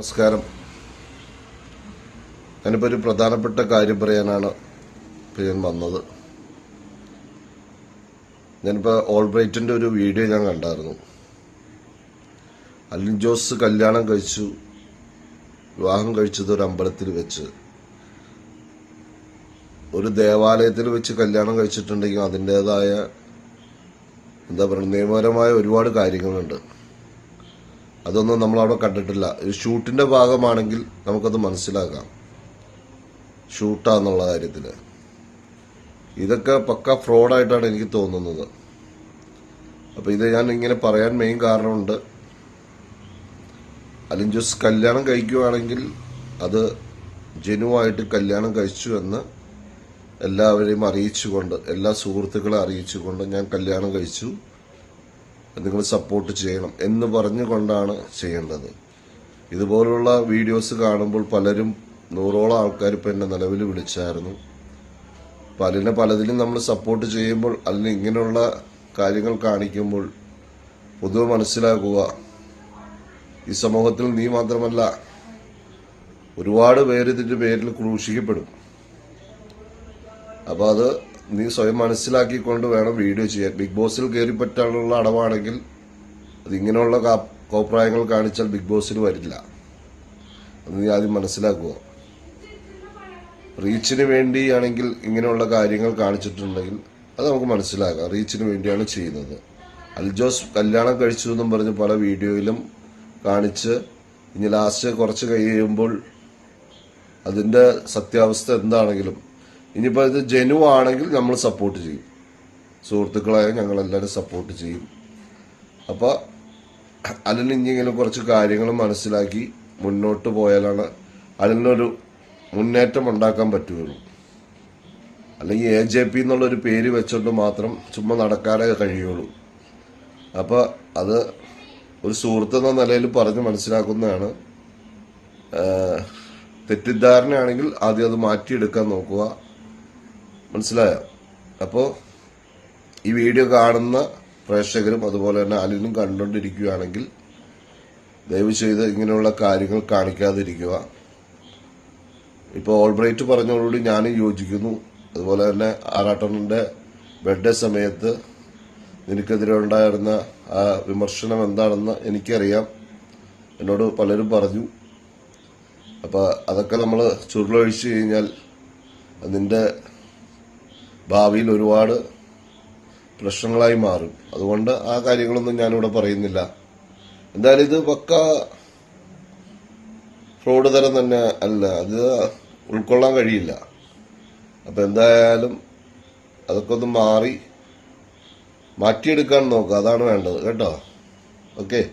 നമസ്കാരം. ഞാനിപ്പോൾ ഒരു പ്രധാനപ്പെട്ട കാര്യം പറയാനാണ് ഇപ്പം ഞാൻ വന്നത്. ഞാനിപ്പോൾ ഓൾബ്രൈറ്റിന്റെ ഒരു വീഡിയോ ഞാൻ കണ്ടായിരുന്നു. അലിൻ ജോസ് കല്യാണം കഴിച്ചു വിവാഹം കഴിച്ചത് ഒരു അമ്പലത്തിൽ വെച്ച്. ഒരു ദേവാലയത്തിൽ വെച്ച് കല്യാണം കഴിച്ചിട്ടുണ്ടെങ്കിൽ അതിന്റെതായ എന്താ പറയുക നിയമപരമായ ഒരുപാട് കാര്യങ്ങളുണ്ട്. അതൊന്നും നമ്മൾ അവിടെ കണ്ടിട്ടില്ല. ഒരു ഷൂട്ടിന്റെ ഭാഗമാണെങ്കിൽ നമുക്കത് മനസ്സിലാക്കാം. ഷൂട്ടാന്നുള്ള കാര്യത്തിൽ. ഇതൊക്കെ പക്ക ഫ്രോഡായിട്ടാണ് എനിക്ക് തോന്നുന്നത്. അപ്പൊ ഇത് ഞാൻ ഇങ്ങനെ പറയാൻ മെയിൻ കാരണമുണ്ട്. അലിൻ ജോസ് കല്യാണം കഴിക്കുകയാണെങ്കിൽ അത് ജനുവായിട്ട് കല്യാണം കഴിച്ചു എന്ന് എല്ലാവരെയും അറിയിച്ചുകൊണ്ട് എല്ലാ സുഹൃത്തുക്കളെ അറിയിച്ചുകൊണ്ട് ഞാൻ കല്യാണം കഴിച്ചു. നിങ്ങൾ സപ്പോർട്ട് ചെയ്യണം എന്ന് പറഞ്ഞുകൊണ്ടാണ് ചെയ്യേണ്ടത്. ഇതുപോലുള്ള വീഡിയോസ് കാണുമ്പോൾ പലരും നൂറോളം ആൾക്കാർ ഇപ്പം എന്നെ നിലവിൽ വിളിച്ചായിരുന്നു. അപ്പം പലതിലും നമ്മൾ സപ്പോർട്ട് ചെയ്യുമ്പോൾ അതിന് ഇങ്ങനെയുള്ള കാര്യങ്ങൾ കാണിക്കുമ്പോൾ പൊതുവെ മനസ്സിലാക്കുക ഈ സമൂഹത്തിൽ നീ മാത്രമല്ല ഒരുപാട് പേര് ഇതിന്റെ പേരിൽ ക്രൂശിക്കപ്പെടും. അപ്പോൾ അത് നീ സ്വയം മനസ്സിലാക്കിക്കൊണ്ട് വേണം വീഡിയോ ചെയ്യാൻ. ബിഗ് ബോസിൽ കയറി പറ്റാനുള്ള അടവാണെങ്കിൽ അതിങ്ങനെയുള്ള കോപ്രായങ്ങൾ കാണിച്ചാൽ ബിഗ് ബോസിൽ വരില്ല. അത് നീ ആദ്യം മനസ്സിലാക്കുക. റീച്ചിന് വേണ്ടിയാണെങ്കിൽ ഇങ്ങനെയുള്ള കാര്യങ്ങൾ കാണിച്ചിട്ടുണ്ടെങ്കിൽ അത് നമുക്ക് മനസ്സിലാക്കാം. റീച്ചിന് വേണ്ടിയാണ് ചെയ്യുന്നത്. അൽജോസ് കല്യാണം കഴിച്ചു എന്നും പറഞ്ഞ് പല വീഡിയോയിലും കാണിച്ച് ഇനി ലാസ്റ്റ് കുറച്ച് കഴിയുമ്പോൾ അതിന്റെ സത്യാവസ്ഥ എന്താണെങ്കിലും ഇനിയിപ്പോൾ ഇത് ജനു ആണെങ്കിൽ നമ്മൾ സപ്പോർട്ട് ചെയ്യും. സുഹൃത്തുക്കളായ ഞങ്ങൾ എല്ലാവരും സപ്പോർട്ട് ചെയ്യും അപ്പോൾ അലിന് ഇനിയെങ്കിലും കുറച്ച് കാര്യങ്ങൾ മനസ്സിലാക്കി മുന്നോട്ട് പോയാലാണ് അലിനൊരു മുന്നേറ്റം ഉണ്ടാക്കാൻ പറ്റുകയുള്ളൂ. അല്ലെങ്കിൽ എ ജെ പി എന്നുള്ളൊരു പേര് വെച്ചുകൊണ്ട് മാത്രം ചുമ്മാ നടക്കാനേ കഴിയുള്ളൂ. അപ്പോൾ അത് ഒരു സുഹൃത്ത് എന്ന നിലയിൽ പറഞ്ഞ് മനസ്സിലാക്കുന്നതാണ്. തെറ്റിദ്ധാരണയാണെങ്കിൽ ആദ്യം അത് മാറ്റിയെടുക്കാൻ നോക്കുക. മനസ്സിലായോ? അപ്പോൾ ഈ വീഡിയോ കാണുന്ന പ്രേക്ഷകരും അതുപോലെ തന്നെ അലിനും കണ്ടുകൊണ്ടിരിക്കുകയാണെങ്കിൽ ദയവ് ചെയ്ത് ഇങ്ങനെയുള്ള കാര്യങ്ങൾ കാണിക്കാതിരിക്കുക. ഇപ്പോൾ ഓൾബ്രൈറ്റ് പറഞ്ഞതോടുകൂടി ഞാനും യോജിക്കുന്നു. അതുപോലെ തന്നെ ആറാട്ടണ്ണന്റെ ബർത്ത്ഡേ സമയത്ത് നിനക്കെതിരെ ഉണ്ടായിരുന്ന ആ വിമർശനം എന്താണെന്ന് എനിക്കറിയാം. എന്നോട് പലരും പറഞ്ഞു. അപ്പോൾ അതൊക്കെ നമ്മൾ ചുരുളൊഴിച്ച് കഴിഞ്ഞാൽ അതിന്റെ ഭാവിയിൽ ഒരുപാട് പ്രശ്നങ്ങളായി മാറും. അതുകൊണ്ട് ആ കാര്യങ്ങളൊന്നും ഞാനിവിടെ പറയുന്നില്ല. എന്തായാലും ഇത് പക്ക ഫ്രോഡ് തരം തന്നെ അല്ല. അത് ഉൾക്കൊള്ളാൻ കഴിയില്ല. അപ്പം എന്തായാലും അതൊക്കെ ഒന്ന് മാറി മാറ്റിയെടുക്കാൻ നോക്കുക അതാണ് വേണ്ടത്. കേട്ടോ? ഓക്കെ.